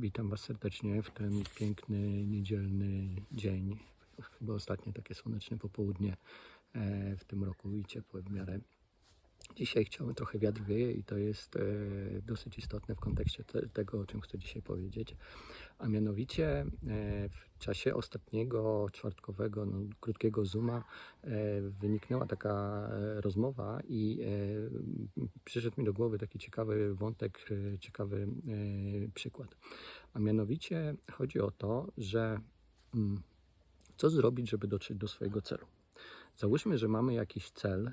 Witam Was serdecznie w ten piękny, niedzielny dzień. Chyba ostatnie takie słoneczne popołudnie e, w tym roku i ciepłe w miarę. Dzisiaj chciałbym trochę wiatr wieje i to jest e, dosyć istotne w kontekście te, tego, o czym chcę dzisiaj powiedzieć. A mianowicie e, w czasie ostatniego czwartkowego, no, krótkiego Zooma e, wyniknęła taka rozmowa i przyszedł mi do głowy taki ciekawy wątek, ciekawy przykład. A mianowicie chodzi o to, że mm, co zrobić, żeby dotrzeć do swojego celu. Załóżmy, że mamy jakiś cel, e,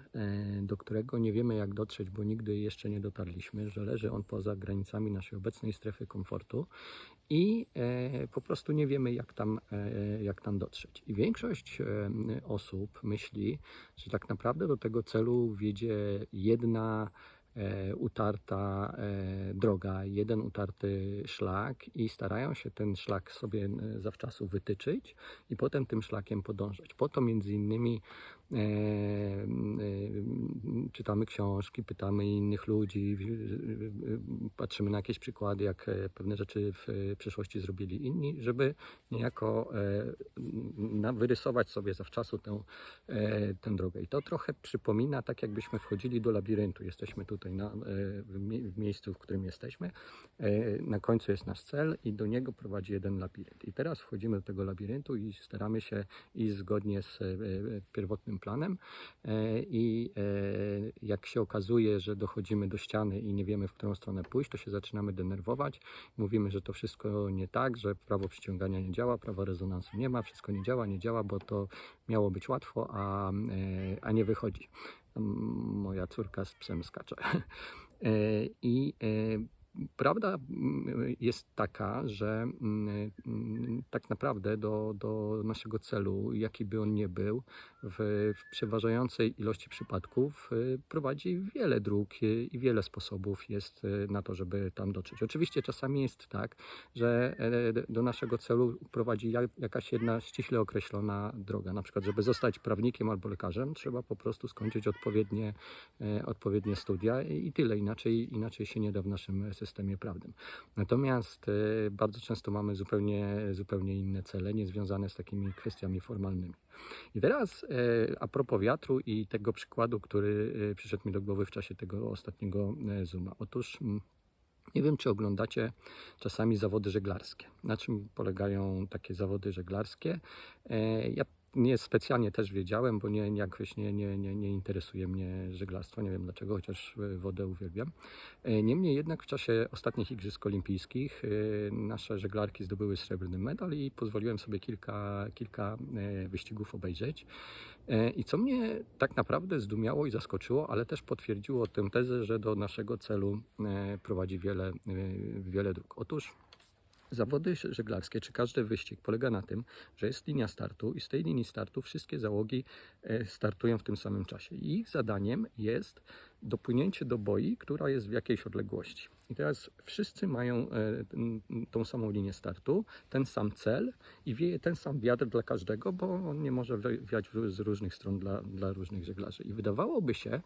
do którego nie wiemy jak dotrzeć, bo nigdy jeszcze nie dotarliśmy, że leży on poza granicami naszej obecnej strefy komfortu i e, po prostu nie wiemy jak tam, e, jak tam dotrzeć. I większość osób myśli, że tak naprawdę do tego celu wiedzie jedna utarta e, droga, jeden utarty szlak i starają się ten szlak sobie e, zawczasu wytyczyć i potem tym szlakiem podążać. Po to między innymi e, e, czytamy książki, pytamy innych ludzi, e, patrzymy na jakieś przykłady, jak e, pewne rzeczy w e, przeszłości zrobili inni, żeby niejako e, wyrysować sobie zawczasu tę, e, tę drogę. I to trochę przypomina tak, jakbyśmy wchodzili do labiryntu. Jesteśmy tutaj na, e, w, mie- w miejscu, w którym jesteśmy. E, Na końcu jest nasz cel i do niego prowadzi jeden labirynt. I teraz wchodzimy do tego labiryntu i staramy się iść zgodnie z e, pierwotnym planem. I jak się okazuje, że dochodzimy do ściany i nie wiemy, w którą stronę pójść, to się zaczynamy denerwować. Mówimy, że to wszystko nie tak, że prawo przyciągania nie działa, prawa rezonansu nie ma, wszystko nie działa, nie działa, bo to miało być łatwo, a, a nie wychodzi. Moja córka z psem skacze. E, I e, prawda mm, jest taka, że mm, mm, tak naprawdę do, do naszego celu, jaki by on nie był, w, w przeważającej ilości przypadków y, prowadzi wiele dróg i wiele sposobów jest y, na to, żeby tam dotrzeć. Oczywiście czasami jest tak, że e, do naszego celu prowadzi ja- jakaś jedna ściśle określona droga. Na przykład, żeby zostać prawnikiem albo lekarzem, trzeba po prostu skończyć odpowiednie, e, odpowiednie studia i tyle. Inaczej, inaczej się nie da w naszym systemie prawnym. Natomiast e, bardzo często mamy zupełnie, zupełnie inne cele, niezwiązane z takimi kwestiami formalnymi. I teraz e, a propos wiatru i tego przykładu, który e, przyszedł mi do głowy w czasie tego ostatniego Zooma. Otóż mm, nie wiem, czy oglądacie czasami zawody żeglarskie. Na czym polegają takie zawody żeglarskie? Ja nie specjalnie też wiedziałem, bo nie, jakoś nie, nie, nie, nie interesuje mnie żeglarstwo. Nie wiem dlaczego, chociaż e, wodę uwielbiam. E, Niemniej jednak w czasie ostatnich Igrzysk Olimpijskich e, nasze żeglarki zdobyły srebrny medal i pozwoliłem sobie kilka, kilka wyścigów obejrzeć. I co mnie tak naprawdę zdumiało i zaskoczyło, ale też potwierdziło tę tezę, że do naszego celu prowadzi wiele, wiele dróg. Otóż zawody żeglarskie, czy każdy wyścig polega na tym, że jest linia startu i z tej linii startu wszystkie załogi e, startują w tym samym czasie. I ich zadaniem jest dopłynięcie do boi, która jest w jakiejś odległości. I teraz wszyscy mają e, tą samą linię startu, ten sam cel i wieje ten sam wiatr dla każdego, bo on nie może wi- wiać z różnych stron dla, dla różnych żeglarzy. I wydawałoby się,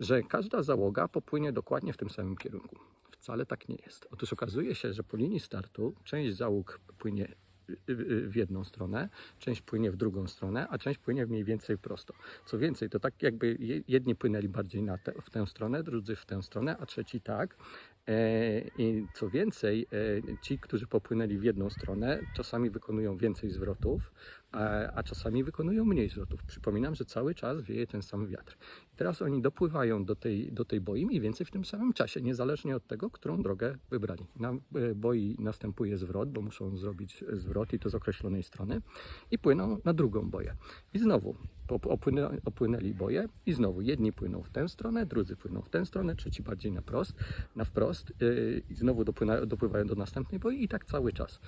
że każda załoga popłynie dokładnie w tym samym kierunku. Wcale tak nie jest. Otóż okazuje się, że po linii startu część załóg płynie y, y, w jedną stronę, część płynie w drugą stronę, a część płynie mniej więcej prosto. Co więcej, to tak jakby je- jedni płynęli bardziej te, w tę stronę, drudzy w tę stronę, a trzeci tak. E, I co więcej, e, ci, którzy popłynęli w jedną stronę, czasami wykonują więcej zwrotów, a czasami wykonują mniej zwrotów. Przypominam, że cały czas wieje ten sam wiatr. Teraz oni dopływają do tej, do tej boi mniej więcej w tym samym czasie, niezależnie od tego, którą drogę wybrali. Na e, boi następuje zwrot, bo muszą zrobić zwrot i to z określonej strony i płyną na drugą boję. I znowu opłynę, opłynęli boje i znowu jedni płyną w tę stronę, drudzy płyną w tę stronę, trzeci bardziej na prost, na wprost yy, i znowu dopływają do następnej boi i tak cały czas.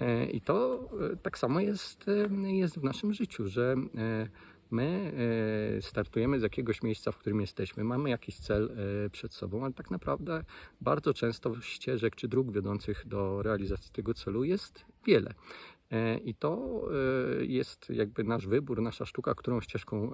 E, I to e, tak samo jest, e, jest w naszym życiu, że e, my e, startujemy z jakiegoś miejsca, w którym jesteśmy, mamy jakiś cel e, przed sobą, ale tak naprawdę bardzo często ścieżek czy dróg wiodących do realizacji tego celu jest wiele. E, I to e, jest jakby nasz wybór, nasza sztuka, którą ścieżką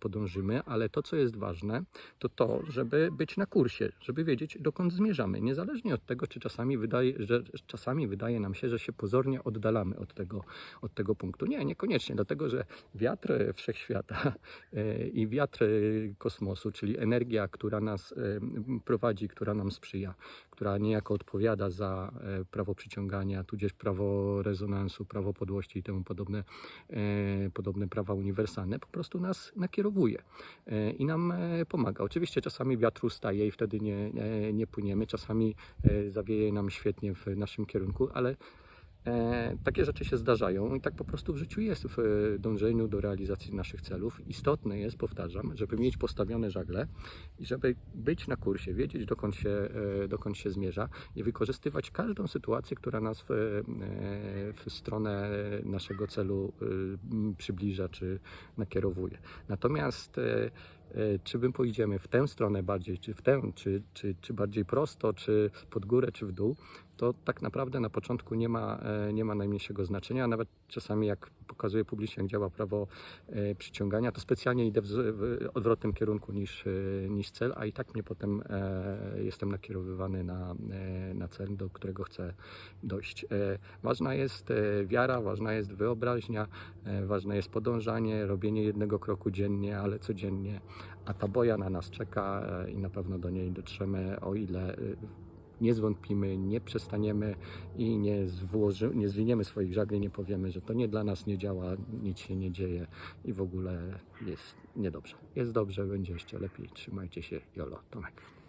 podążymy, ale to, co jest ważne, to to, żeby być na kursie, żeby wiedzieć, dokąd zmierzamy. Niezależnie od tego, czy czasami wydaje, że czasami wydaje nam się, że się pozornie oddalamy od tego, od tego punktu. Nie, niekoniecznie, dlatego że wiatr wszechświata e, i wiatr kosmosu, czyli energia, która nas prowadzi, która nam sprzyja, która niejako odpowiada za prawo przyciągania, tudzież prawo rezonansu, prawo podłości i temu podobne, e, podobne prawa uniwersalne, po prostu nas nakierowuje e, i nam e, pomaga. Oczywiście czasami wiatr ustaje i wtedy nie, nie, nie płyniemy, czasami zawieje nam świetnie w naszym kierunku, ale takie rzeczy się zdarzają i tak po prostu w życiu jest w e, dążeniu do realizacji naszych celów. Istotne jest, powtarzam, żeby mieć postawione żagle i żeby być na kursie, wiedzieć dokąd się, e, dokąd się zmierza i wykorzystywać każdą sytuację, która nas w, e, w stronę naszego celu e, przybliża czy nakierowuje. Natomiast e, e, czy my pójdziemy w tę stronę bardziej, czy w tę, czy, czy, czy bardziej prosto, czy pod górę, czy w dół, to tak naprawdę na początku nie ma, e, nie ma najmniejszego znaczenia. Nawet czasami jak pokazuję publicznie, jak działa prawo e, przyciągania, to specjalnie idę w, odwrotnym kierunku niż, e, niż cel, a i tak mnie potem jestem nakierowywany na, na cel, do którego chcę dojść. Ważna jest wiara, ważna jest wyobraźnia, ważne jest podążanie, robienie jednego kroku dziennie, ale codziennie, a ta boja na nas czeka i na pewno do niej dotrzemy, o ile nie zwątpimy, nie przestaniemy i nie, złoży, nie zwiniemy swoich żagli, nie powiemy, że to nie dla nas nie działa, nic się nie dzieje i w ogóle jest niedobrze. Jest dobrze, będzie jeszcze lepiej. Trzymajcie się, Jolo, Tomek.